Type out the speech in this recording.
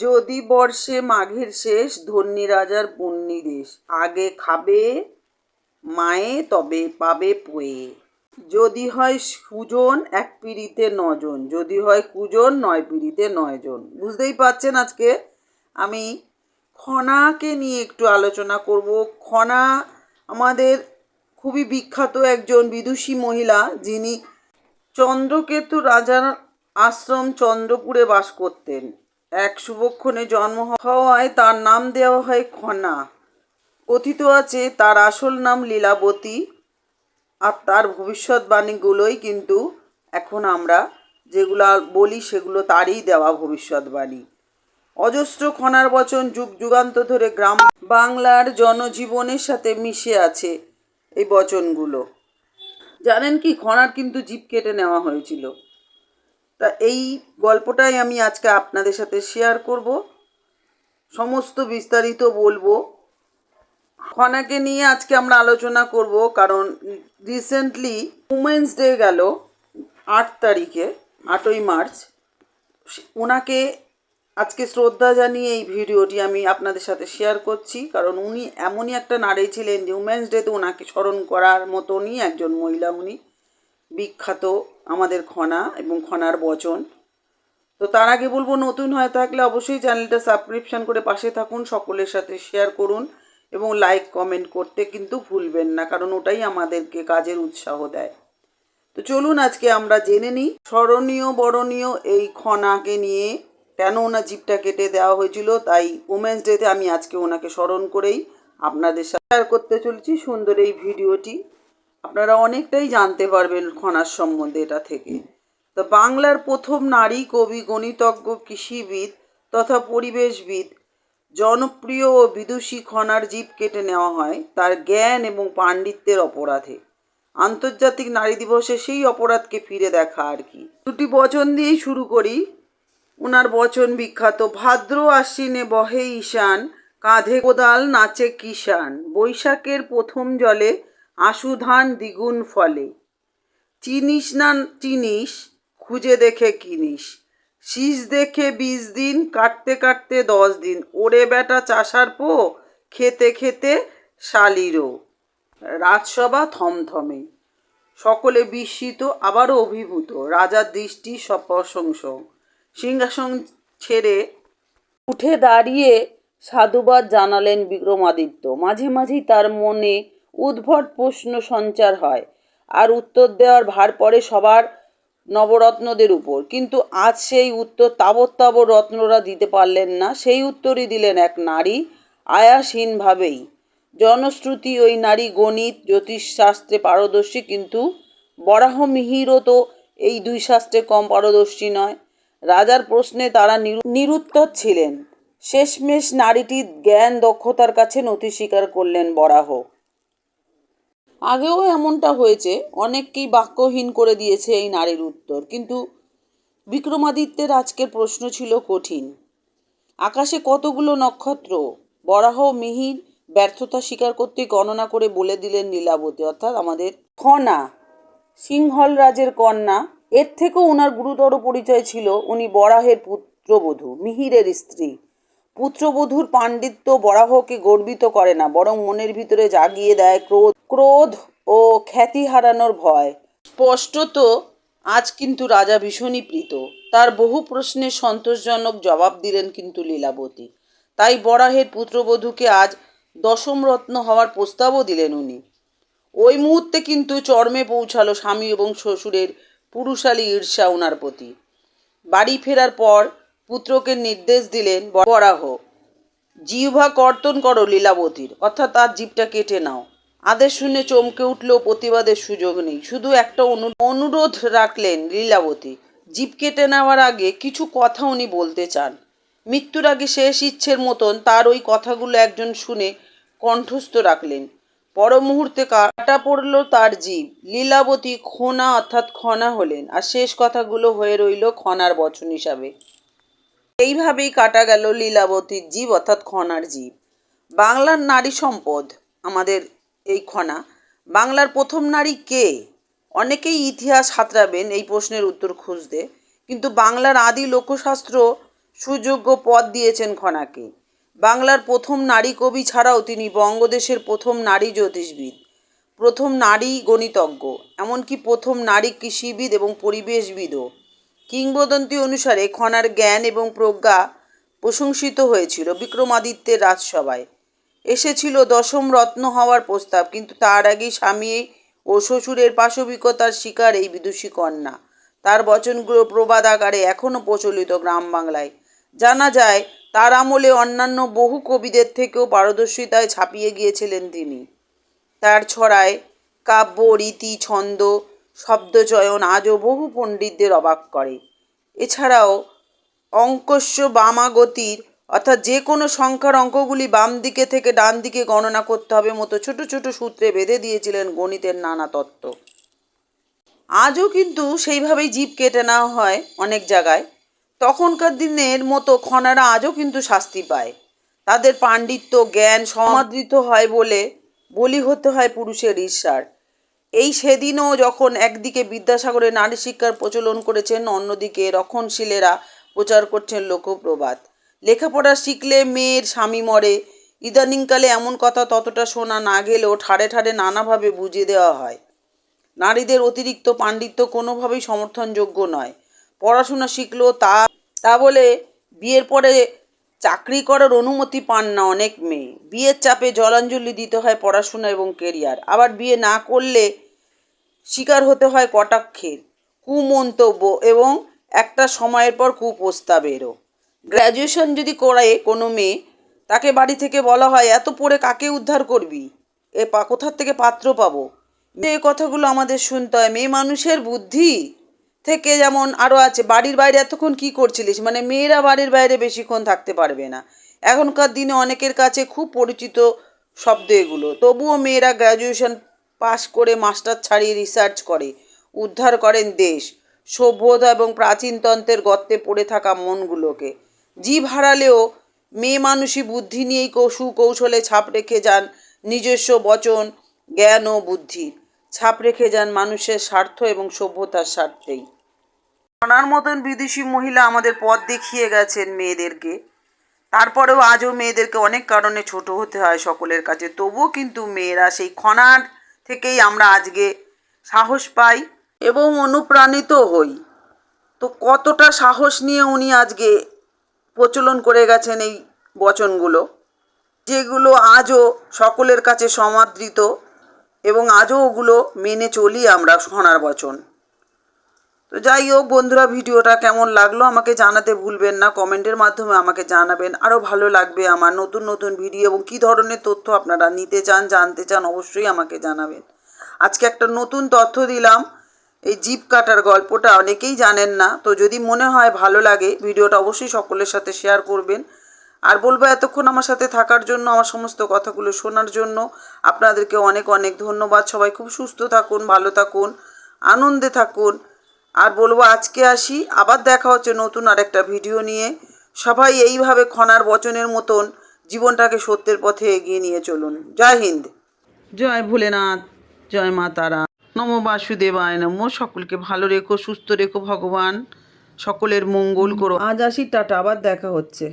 যদি বর্ষে মাঘের শেষ, ধন্যী রাজার পুণ্যি দেশ। আগে খাবে, মায়ে তবে পাবে পোয়ে। যদি হয় সুজন, এক পিড়িতে নজন যদি হয় কুজন, নয় পিড়িতে নয়জন। বুঝতেই পারছেন আজকে? আমি খনাকে নিয়ে একটু আলোচনা করব। খনা আমাদের খুবই বিখ্যাত একজন বিদুষী মহিলা, যিনি চন্দ্রকেতু রাজার আশ্রম চন্দ্রপুরে বাস করতেন। এক শুভক্ষণে জন্ম হওয়ায় তার নাম দেওয়া হয় খনা। কথিত আছে তার আসল নাম লীলাবতী, আর তার ভবিষ্যৎবাণীগুলোই কিন্তু এখন আমরা যেগুলো বলি সেগুলো তারই দেওয়া ভবিষ্যৎবাণী। অজস্র খনার বচন যুগ যুগান্ত ধরে গ্রাম বাংলার জনজীবনের সাথে মিশে আছে এই বচনগুলো। জানেন কি, খনার কিন্তু জিপ কেটে নেওয়া হয়েছিল। তা এই গল্পটাই আমি আজকে আপনাদের সাথে শেয়ার করব। সমস্ত বিস্তারিত বলব। খনাকে নিয়ে আজকে আমরা আলোচনা করব, কারণ রিসেন্টলি উমেন্স ডে গেল আট তারিখে, আটই মার্চ। ওনাকে আজকে শ্রদ্ধা জানিয়ে এই ভিডিওটি আমি আপনাদের সাথে শেয়ার করছি, কারণ উনি এমনই একটা নারী ছিলেন যে উমেন্স ডেতে ওনাকে স্মরণ করার মতনই একজন মহিলা উনি। বিখ্যাত আমাদের খনা এবং খনার বচন। তো তার আগে বলব, নতুন হয়ে থাকলে অবশ্যই চ্যানেলটা সাবস্ক্রিপশন করে পাশে থাকুন, সকলের সাথে শেয়ার করুন এবং লাইক কমেন্ট করতে কিন্তু ভুলবেন না, কারণ ওটাই আমাদেরকে কাজের উৎসাহ দেয়। তো চলুন আজকে আমরা জেনে নিই, স্মরণীয়, বরণীয় এই খনাকে নিয়ে কেন ওনার জিপটা কেটে দেওয়া হয়েছিল। তাই উমেন্স ডেতে আমি আজকে ওনাকে স্মরণ করেই আপনাদের সাথে শেয়ার করতে চলেছি সুন্দর এই ভিডিওটি। আপনারা অনেকটাই জানতে পারবেন খনার সম্বন্ধে এটা থেকে। তো বাংলার প্রথম নারী কবি, গণিতজ্ঞ, কৃষিবিদ তথা পরিবেশবিদ, জনপ্রিয় ও বিদুষী খনার জীব কেটে নেওয়া হয় তার জ্ঞান এবং পাণ্ডিত্যের অপরাধে। আন্তর্জাতিক নারী দিবসে সেই অপরাধকে ফিরে দেখা আর কি। দুটি বচন দিয়েই শুরু করি। ওনার বচন বিখ্যাত, ভাদ্র আশ্বিনে বহে ঈশান, কাঁধে কোদাল নাচে কিষান বৈশাখের প্রথম জলে আশু ধান দ্বিগুণ ফলে। চিনিস না চিনিস, খুঁজে দেখে কিনিস। শীষ দেখে বিশ দিন, কাটতে কাটতে দশ দিন। ওরে বেটা চাষার পো, খেতে খেতে শালিরও রাজসভা থমথমে। সকলে বিস্মিত, আবারও অভিভূত। রাজার দৃষ্টি সপ্রশংস সিংহাসন ছেড়ে উঠে দাঁড়িয়ে সাধুবাদ জানালেন বিক্রমাদিত্য। মাঝে মাঝেই তার মনে উদ্ভট প্রশ্ন সঞ্চার হয়। আর উত্তর দেওয়ার ভার পড়ে সবার নবরত্নদের উপর। কিন্তু আজ সেই উত্তর তাবৎ তাবৎ রত্নরা দিতে পারলেন না। সেই উত্তরই দিলেন এক নারী আয়াসহীনভাবেই। জনশ্রুতি ওই নারী গণিত, জ্যোতিষশাস্ত্রে পারদর্শী, কিন্তু বরাহ মিহিরও তো এই দুই শাস্ত্রে কম পারদর্শী নয়। রাজার প্রশ্নে তারা নিরু- নিরুত্তর ছিলেন। শেষমেশ নারীটির জ্ঞান দক্ষতার কাছে নথি স্বীকার করলেন বরাহ। আগেও এমনটা হয়েছে, অনেককেই বাক্যহীন করে দিয়েছে এই নারীর উত্তর। কিন্তু বিক্রমাদিত্যের আজকের প্রশ্ন ছিল কঠিন। আকাশে কতগুলো নক্ষত্র? বরাহ, মিহির, ব্যর্থতা স্বীকার করতে গণনা করে বলে দিলেন লীলাবতী। অর্থাৎ আমাদের খনা সিংহল রাজের কন্যা, এর থেকেও ওনার গুরুতর পরিচয় ছিল উনি বরাহের পুত্রবধূ, মিহিরের স্ত্রী। পুত্রবধূর পাণ্ডিত্য বরাহকে গর্বিত করে না, বরং মনের ভিতরে জাগিয়ে দেয় ক্রোধ। ক্রোধ ও খ্যাতি হারানোর ভয়। স্পষ্টত, আজ কিন্তু রাজা ভীষণই প্রীত। তার বহু প্রশ্নের সন্তোষজনক জবাব দিলেন কিন্তু লীলাবতী। তাই বরাহের পুত্রবধূকে আজ দশম রত্ন হওয়ার প্রস্তাবও দিলেন উনি। ওই মুহূর্তে কিন্তু চর্মে পৌঁছালো স্বামী এবং শ্বশুরের পুরুষালী ঈর্ষা ওনার প্রতি। বাড়ি ফেরার পর পুত্রকে নির্দেশ দিলেন বরাহ, জিহ্বা কর্তন করো লীলাবতীর, অর্থাৎ তার জীবটা কেটে নাও। আদেশ শুনে চমকে উঠলেও প্রতিবাদের সুযোগ নেই। শুধু একটা অনু- অনুরোধ রাখলেন লীলাবতী। জীব কেটে নেওয়ার আগে কিছু কথা উনি বলতে চান। মৃত্যুর আগে শেষ ইচ্ছের মতন তার ওই কথাগুলো একজন শুনে কণ্ঠস্থ রাখলেন। পর মুহূর্তে কাটা পড়ল তার জীব লীলাবতী খোনা অর্থাৎ খনা হলেন আর শেষ কথাগুলো হয়ে রইল খনার বচন হিসাবে। এইভাবেই কাটা গেল লীলাবতীর জীব অর্থাৎ খনার জীব বাংলার নারী সম্পদ, আমাদের এই খনা। বাংলার প্রথম নারী কে? অনেকেই ইতিহাস হাতরাবেন এই প্রশ্নের উত্তর খুঁজতে, কিন্তু বাংলার আদি লোকশাস্ত্র সুযোগ্য পদ দিয়েছেন খনাকে। বাংলার প্রথম নারী কবি ছাড়াও তিনি বঙ্গদেশের প্রথম নারী জ্যোতিষবিদ, প্রথম নারী গণিতজ্ঞ, এমনকি প্রথম নারী কৃষিবিদ এবং পরিবেশবিদও। কিংবদন্তি অনুসারে খনার জ্ঞান এবং প্রজ্ঞা প্রশংসিত হয়েছিল বিক্রমাদিত্যের রাজসভায়। এসেছিল দশম রত্ন হওয়ার প্রস্তাব, কিন্তু তার আগেই স্বামী ও শ্বশুরের পাশবিকতার শিকার এই বিদুষী কন্যা। তার বচনগুলো প্রবাদ আকারে এখনও প্রচলিত গ্রাম বাংলায়। জানা যায়, তার আমলে অন্যান্য বহু কবিদের থেকেও পারদর্শিতায় ছাপিয়ে গিয়েছিলেন তিনি। তার ছড়ায় কাব্য, রীতি, ছন্দ, শব্দচয়ন আজও বহু পণ্ডিতদের অবাক করে। এছাড়াও অঙ্কস্য বামাগতির অর্থাৎ যে কোনো সংখ্যার অঙ্কগুলি বাম দিকে থেকে ডান দিকে গণনা করতে হবে মতো ছোট ছোট সূত্রে বেঁধে দিয়েছিলেন গণিতের নানা তত্ত্ব। আজও কিন্তু সেইভাবেই জীব কেটে নেওয়া হয় অনেক জায়গায়। তখনকার দিনের মতো খনারা আজও কিন্তু শাস্তি পায়। তাদের পাণ্ডিত্য, জ্ঞান সমাদৃত হয় বলে বলি হতে হয় পুরুষের ঈর্ষার। এই সেদিনও যখন একদিকে বিদ্যাসাগরে নারী শিক্ষার প্রচলন করেছেন, অন্যদিকে রক্ষণশীলেরা প্রচার করছেন লোকপ্রবাদ। লেখাপড়া শিখলে মেয়ের স্বামী মরে। ইদানিংকালে এমন কথা ততটা শোনা না গেলেও ঠাড়ে ঠাড়ে নানাভাবে বুঝিয়ে দেওয়া হয়। নারীদের অতিরিক্ত পাণ্ডিত্য কোনোভাবেই সমর্থনযোগ্য নয়। পড়াশোনা শিখলেও তা তা বলে বিয়ের পরে চাকরি করার অনুমতি পান না অনেক মেয়ে। বিয়ের চাপে জলাঞ্জলি দিতে হয় পড়াশোনা এবং কেরিয়ার আবার বিয়ে না করলে শিকার হতে হয় কটাক্ষের। কুমন্তব্য এবং একটা সময়ের পর কুপ্রস্তাবেরও। গ্র্যাজুয়েশন যদি করে কোনো মেয়ে, তাকে বাড়ি থেকে বলা হয়, এত পড়ে কাকে উদ্ধার করবি? এ পা, কোথার থেকে পাত্র পাবো? এই কথাগুলো আমাদের শুনতে হয়। মেয়ে মানুষের বুদ্ধি থেকে যেমন আরও আছে, বাড়ির বাইরে এতক্ষণ কি করছিলিস? মানে মেয়েরা বাড়ির বাইরে বেশিক্ষণ থাকতে পারবে না। এখনকার দিনে অনেকের কাছে খুব পরিচিত শব্দ এগুলো। তবুও মেয়েরা গ্র্যাজুয়েশন পাশ করে মাস্টার ছাড়িয়ে রিসার্চ করে, উদ্ধার করেন দেশ। সভ্যতা এবং প্রাচীনতন্ত্রের গর্তে পড়ে থাকা মনগুলোকে। জীব হারালেও মেয়ে মানুষই বুদ্ধি নিয়েই কৌ সুকৌশলে ছাপ রেখে যান নিজস্ব বচন, জ্ঞান ও বুদ্ধি। ছাপ রেখে যান মানুষের স্বার্থ এবং সভ্যতার স্বার্থেই। ওনার মতন বিদেশি মহিলা আমাদের পথ দেখিয়ে গেছেন মেয়েদেরকে। তারপরেও আজও মেয়েদেরকে অনেক কারণে ছোট হতে হয় সকলের কাছে। তবুও কিন্তু মেয়েরা সেই খনার থেকেই আমরা আজকে সাহস পাই এবং অনুপ্রাণিত হই। তো কতটা সাহস নিয়ে উনি আজকে প্রচলন করে গেছেন এই বচনগুলো, যেগুলো আজও সকলের কাছে সমাদৃত এবং আজও ওগুলো মেনে চলি আমরা সোনার বচন। তো যাই হোক বন্ধুরা, ভিডিওটা কেমন লাগল আমাকে জানাতে ভুলবেন না। কমেন্টের মাধ্যমে আমাকে জানাবেন, আরও ভালো লাগবে আমার নতুন নতুন ভিডিও এবং কী ধরনের তথ্য আপনারা নিতে চান, জানতে চান, অবশ্যই আমাকে জানাবেন। আজকে একটা নতুন তথ্য দিলাম এই জিপ কাটার গল্পটা অনেকেই জানেন না, তো যদি মনে হয় ভালো লাগে, ভিডিওটা অবশ্যই সকলের সাথে শেয়ার করবেন। আর বলব এতক্ষণ আমার সাথে থাকার জন্য, আমার সমস্ত কথাগুলো শোনার জন্য আপনাদেরকে অনেক অনেক ধন্যবাদ। সবাই খুব সুস্থ থাকুন, ভালো থাকুন, আনন্দে থাকুন। আর বলব আজকে আসি, আবার দেখা হচ্ছে নতুন আর একটা ভিডিও নিয়ে। সবাই এইভাবে খনার বচনের মতন জীবনটাকে সত্যের পথে এগিয়ে নিয়ে চলুন। জয় হিন্দ। জয় ভোলেনাথ, জয় মা তারা। নম বাসুদেবায় নম সকলকে ভালো রেখো, সুস্থ রেখো ভগবান। সকলের মঙ্গল করো। আজ আসি, টাটা, আবার দেখা হচ্ছে।